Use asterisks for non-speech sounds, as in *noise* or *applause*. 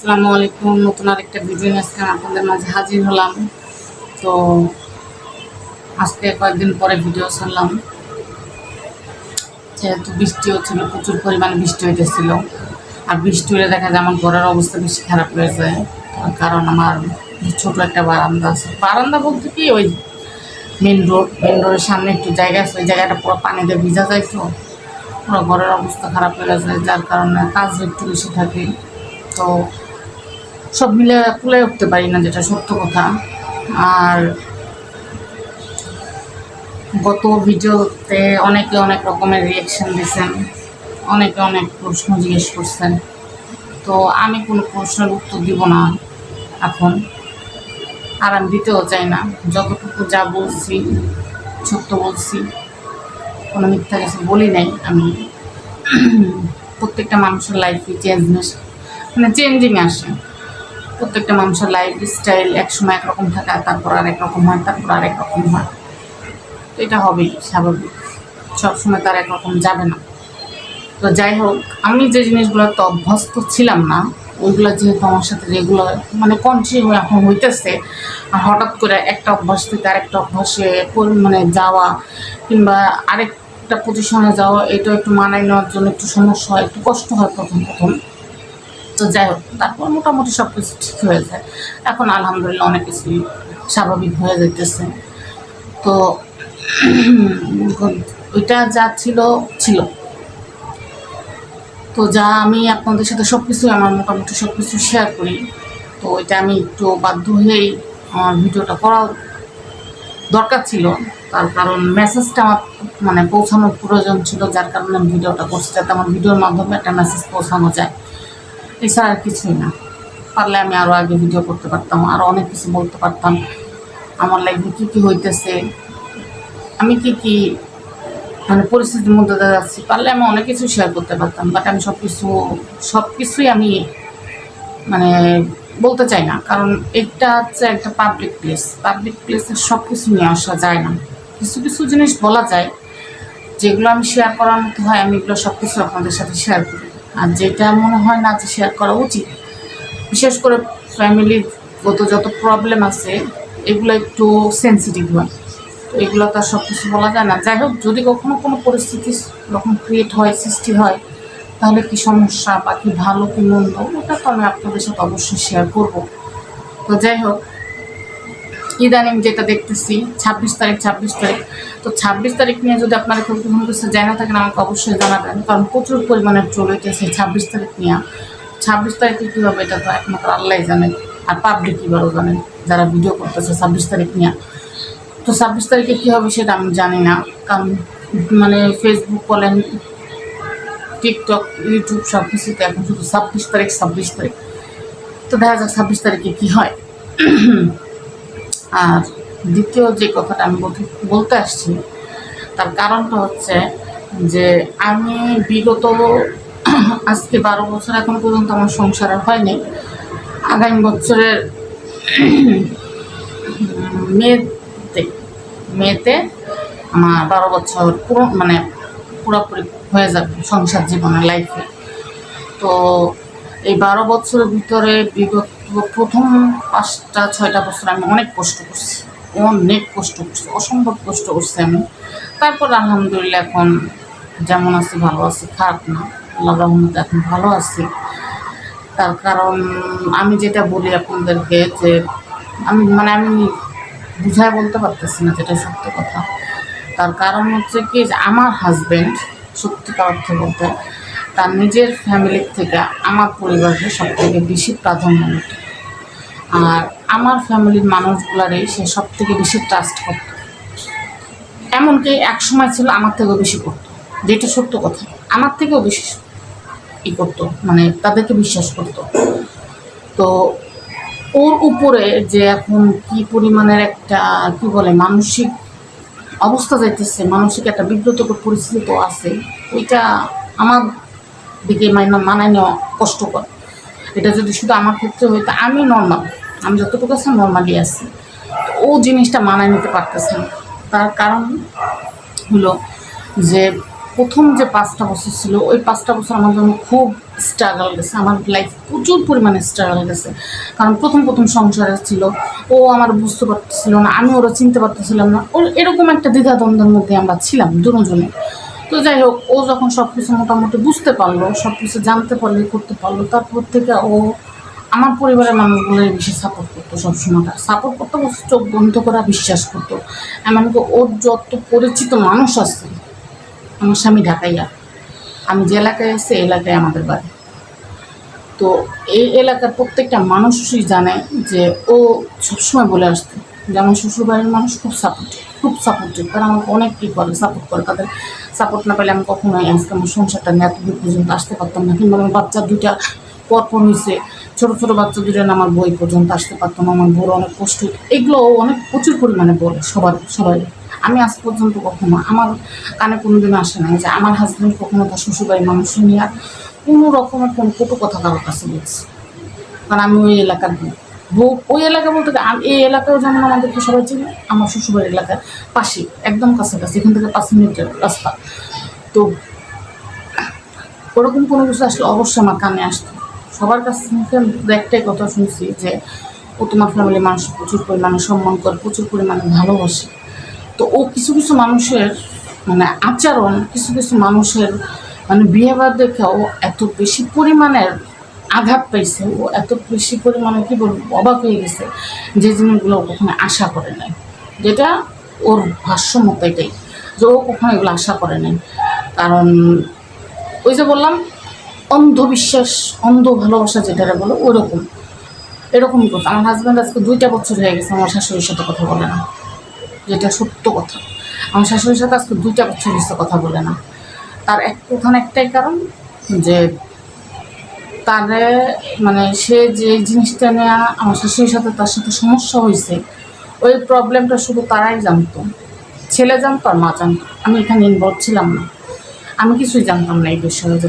আসসালামু আলাইকুম। নতুন আরেকটা ভিডিও নিয়ে আজকে আপনাদের মাঝে হাজির হলাম। তো আজকে কয়েকদিন পরে ভিডিও ছাড়লাম যেহেতু বৃষ্টি হচ্ছিল, প্রচুর পরিমাণে বৃষ্টি হইতেছিল। আর বৃষ্টি হলে দেখা যায় আমার ঘরের অবস্থা বেশি খারাপ হয়ে যায়। কারণ আমার ছোট একটা বারান্দা আছে। বারান্দা বলতে কি, ওই মেন রোড মেন রোডের সামনে একটু জায়গা আছে। ওই জায়গাটা পুরো পানিতে ভিজা যায় তো। পুরো ঘরের অবস্থা খারাপ হয়ে যায়। যার কারণে কাজ একটু বেশি থাকে। তো সব মিলে কুলে উঠতে পারি না, যেটা সত্য কথা। আর গত ভিডিওতে অনেকে অনেক রকমের রিয়াকশন দিয়েছেন অনেকে অনেক প্রশ্ন জিজ্ঞেস করছেন। তো আমি কোনো প্রশ্নের উত্তর দিব না এখন, আর আমি দিতেও চাই না। যতটুকু যা বলছি, সত্য বলছি, কোনো মিথ্যা কিছু বলি নাই আমি। প্রত্যেকটা মানুষের লাইফে চেঞ্জনেস মানে চেঞ্জিং আসে। প্রত্যেকটা মানুষের লাইফ স্টাইল একসময় একরকম থাকে, আর তারপর আরেক রকম হয়, তারপর আরেক রকম হয়। তো এটা হবেই, স্বাভাবিক। সবসময় তার একরকম যাবে না। তো যাই হোক, আমি যে জিনিসগুলোতে অভ্যস্ত ছিলাম না, ওইগুলো যেহেতু আমার সাথে রেগুলার মানে কন্টিনিউ এখন হইতেছে, আর হঠাৎ করে একটা অভ্যাস থেকে আরেকটা অভ্যাসে মানে যাওয়া, কিংবা আরেকটা পজিশনে যাওয়া, এটা একটু মানায় নেওয়ার জন্য একটু সমস্যা হয়, একটু কষ্ট হয় প্রথম প্রথম। তো যাই হোক, তারপর মোটামুটি সব কিছু ঠিক হয়ে যায়। এখন আলহামদুলিল্লাহ অনেক কিছুই স্বাভাবিক হয়ে যাইতেছে। তো ওইটা যা ছিল ছিল। তো যা আমি আপনাদের সাথে সব কিছুই আমার মোটামুটি সব কিছু শেয়ার করি। তো এটা আমি একটু বাধ্য হয়েই আমার ভিডিওটা করা দরকার ছিল। তার কারণ মেসেজটা আমার মানে পৌঁছানোর প্রয়োজন ছিল, যার কারণে আমি ভিডিওটা করছি, যাতে আমার ভিডিওর মাধ্যমে একটা মেসেজ পৌঁছানো যায়। এছাড়া আর কিছুই না। পারলে আমি আরও আগে ভিডিও করতে পারতাম আরও অনেক কিছু বলতে পারতাম। আমার লাইফে কী কী হইতেছে, আমি কি কি মানে পরিস্থিতির মধ্যে দিয়ে যাচ্ছি, পারলে আমি অনেক কিছু শেয়ার করতে পারতাম বাট আমি সব কিছু সব কিছুই আমি মানে বলতে চাই না, কারণ এটা হচ্ছে একটা পাবলিক প্লেস পাবলিক প্লেসে সব কিছু নিয়ে আসা যায় না। কিছু কিছু জিনিস বলা যায়, যেগুলো আমি শেয়ার করার মতো হয়, আমি এগুলো সব কিছু আপনাদের সাথে শেয়ার করি। আর যেটা মনে হয় না যে শেয়ার করা উচিত। বিশেষ করে ফ্যামিলির গত যত প্রবলেম আছে, এগুলো একটু সেন্সিটিভ হয়। তো এগুলো তো আর সব কিছু বলা যায় না। যাই হোক, যদি কখনো কোনো পরিস্থিতি রকম ক্রিয়েট হয়, সৃষ্টি হয়, তাহলে কি সমস্যা বা কি ভালো কি মন্দ, ওটা তো আমি আপনাদের সাথে অবশ্যই শেয়ার করব। তো যাই হোক ইদানিং যেটা দেখতেছি, ছাব্বিশ তারিখ ছাব্বিশ তারিখ। তো ছাব্বিশ তারিখ নিয়ে যদি আপনারা কেউ কোনো কিছু জানা থাকেন, আমাকে অবশ্যই জানাবেন। কারণ প্রচুর পরিমাণে ট্রোল হইতেছে ছাব্বিশ তারিখ নিয়ে। ছাব্বিশ তারিখে কী হবে এটা তো একমাত্র আল্লাহ জানেন আর পাবলিক কীবারও জানেন যারা ভিডিও করতেছে ছাব্বিশ তারিখ নিয়ে। তো ছাব্বিশ তারিখে কী হবে সেটা আমি জানি না। কারণ মানে ফেসবুক বলেন টিকটক ইউটিউব সব কিছুতে এখন শুধু ছাব্বিশ তারিখ ছাব্বিশ তারিখ। তো দেখা যাক ছাব্বিশ তারিখে কী হয়। আর দ্বিতীয় যে কথাটা আমি বলতে বলতে আসছি, তার কারণটা হচ্ছে যে আমি বিগত *clears throat* আজকে বারো বছর এখনও পর্যন্ত আমার সংসার হয়নি। আগামী বছরের *clears throat* মেতে মেতে আমার বারো বছর পুরো মানে পুরোপুরি হয়ে যাবে সংসার জীবনে লাইফে তো এই বারো বছরের ভিতরে বিগত প্রথম পাঁচটা, ছয়টা বছর আমি অনেক কষ্ট করছি। অনেক কষ্ট করছি, অসম্ভব কষ্ট করছি আমি। তারপর আলহামদুলিল্লাহ এখন যেমন আছি, ভালো আছি, খারাপ না। আল্লাহ রহমতে এখন ভালো আছি। তার কারণ আমি যেটা বলি আপনাদেরকে যে আমি মানে আমি বুঝায় বলতে পারতেছি না যেটা সত্য কথা। তার কারণ হচ্ছে কি আমার হাজব্যান্ড সত্যিকার অর্থে বলতে তার নিজের ফ্যামিলির থেকে আমার পরিবারকে সব থেকে বেশি প্রাধান্য দিত আর আমার ফ্যামিলির মানুষগুলারই সে সব থেকে বেশি ট্রাস্ট করত। এমনকি এক সময় ছিল আমার থেকেও বেশি করতো। যেটা সত্য কথা। আমার থেকেও বেশি ই করতো। মানে তাদেরকে বিশ্বাস করতো। তো ওর উপরে যে এখন কি পরিমাণের একটা, কি বলে, মানসিক অবস্থা যাইতেছে, মানসিক একটা বিব্রতকর পরিস্থিতি তো আছে ওইটা আমার দিকে মানায় নেওয়া কষ্টকর। এটা যদি শুধু আমার ক্ষেত্রে হইতো আমি নর্মাল আমি যতটুকু আছে নর্মালি আছি। ও জিনিসটা মানায় নিতে পারতেছে না। তার কারণ হলো যে প্রথম যে পাঁচটা বছর ছিল, ওই পাঁচটা বছর আমার জন্য খুব স্ট্রাগল গেছে। আমার লাইফ প্রচুর পরিমাণে স্ট্রাগল গেছে। কারণ প্রথম প্রথম সংসারে ছিল। ও আমার বুঝতে পারতেছিল না, আমি ওরা চিনতে পারতেছিলাম না। ওর এরকম একটা দ্বিধাদ্বন্দ্বের মধ্যে আমরা ছিলাম দুজনে। তো যাই হোক, ও যখন সব কিছু মোটামুটি বুঝতে পারল সব কিছু জানতে পারল, করতে পারল, তারপর থেকে ও আমার পরিবারের মানুষগুলোই বেশি সাপোর্ট করতো সবসময়টা সাপোর্ট করতো চোখ বন্ধ করা, বিশ্বাস করতো। এমনকি ওর যত পরিচিত মানুষ আছে, আমার স্বামী ঢাকাইয়া, আমি যে এলাকায় আছি এলাকায় আমাদের বাড়ি। তো এই এলাকার প্রত্যেকটা মানুষই জানে যে ও সবসময় বলে আসতো যে আমার শ্বশুরবাড়ির মানুষ খুব সাপোর্টিভ খুব সাপোর্টিভ তারা আমাকে অনেক কী করে সাপোর্ট করে। তাদের সাপোর্ট না পেলে আমি কখনোই আজকে আমার সংসারটা নিয়ে এত দূর পর্যন্ত আসতে পারতাম না। কিংবা আমার বাচ্চা দুইটা পরপর হয়েছে ছোটো ছোটো বাচ্চা দুটো না আমার বই পর্যন্ত আসতে পারতাম আমার বড় অনেক কষ্ট। হতো। এগুলো অনেক প্রচুর পরিমাণে বলে সবার, সবাই। আমি আজ পর্যন্ত কখনো আমার কানে কোনোদিন আসে না যে আমার হাজব্যান্ড কখনো তার শ্বশুরবাড়ির মানুষ নিয়ে আর কোনো রকমের কোনো কটু কথা কারোর কাছে বলছি। কারণ আমি ওই এলাকার ওই এলাকা বলতে এই এলাকায় যেমন আমাদেরকে সবাই চিনি, আমার শ্বশুরবাড়ির এলাকার পাশে একদম কাছাকাছি, এখান থেকে পাঁচ মিনিটের রাস্তা। তো ওরকম কোনো কিছু আসলে অবশ্যই আমার কানে আসতো। সবার কাছ থেকে একটাই কথা শুনছি যে, ও তোমার ফ্যামিলি মানুষ, প্রচুর পরিমাণে সম্মান করে, প্রচুর পরিমাণে ভালোবাসে। তো ও কিছু কিছু মানুষের মানে আচরণ, কিছু কিছু মানুষের মানে বিহেভিয়ার দেখে ও এত বেশি পরিমাণের আঘাত পাইছে। ও এত বেশি পরিমাণে কী বলব, অবাক হয়ে গেছে যে জিনিসগুলো কখনো আশা করে নাই। যেটা ওর ভাষ্য মতো এটাই যে ও কখনো এগুলো আশা করে নাই। কারণ ওই যে বললাম, অন্ধবিশ্বাস, অন্ধ ভালোবাসা যেটা বলো ওরকম এরকমই কথা। আমার হাজব্যান্ড আজকে দুইটা বছর হয়ে গেছে আমার শাশুড়ির সাথে কথা বলে না। যেটা সত্য কথা। আমার শাশুড়ির সাথে আজকে দুইটা বছর হচ্ছে কথা বলে না। তার এক প্রধান একটাই কারণ যে তারে মানে সে যে জিনিসটা নেওয়া আমার শাশুড়ির সাথে তার সাথে সমস্যা হয়েছে ওই প্রবলেমটা শুধু তারাই জানতো। ছেলে জানতো আর মা জানতো। আমি এখানে ইনভলভ ছিলাম না। আমি কিছুই জানতাম না এই বিষয়ে যে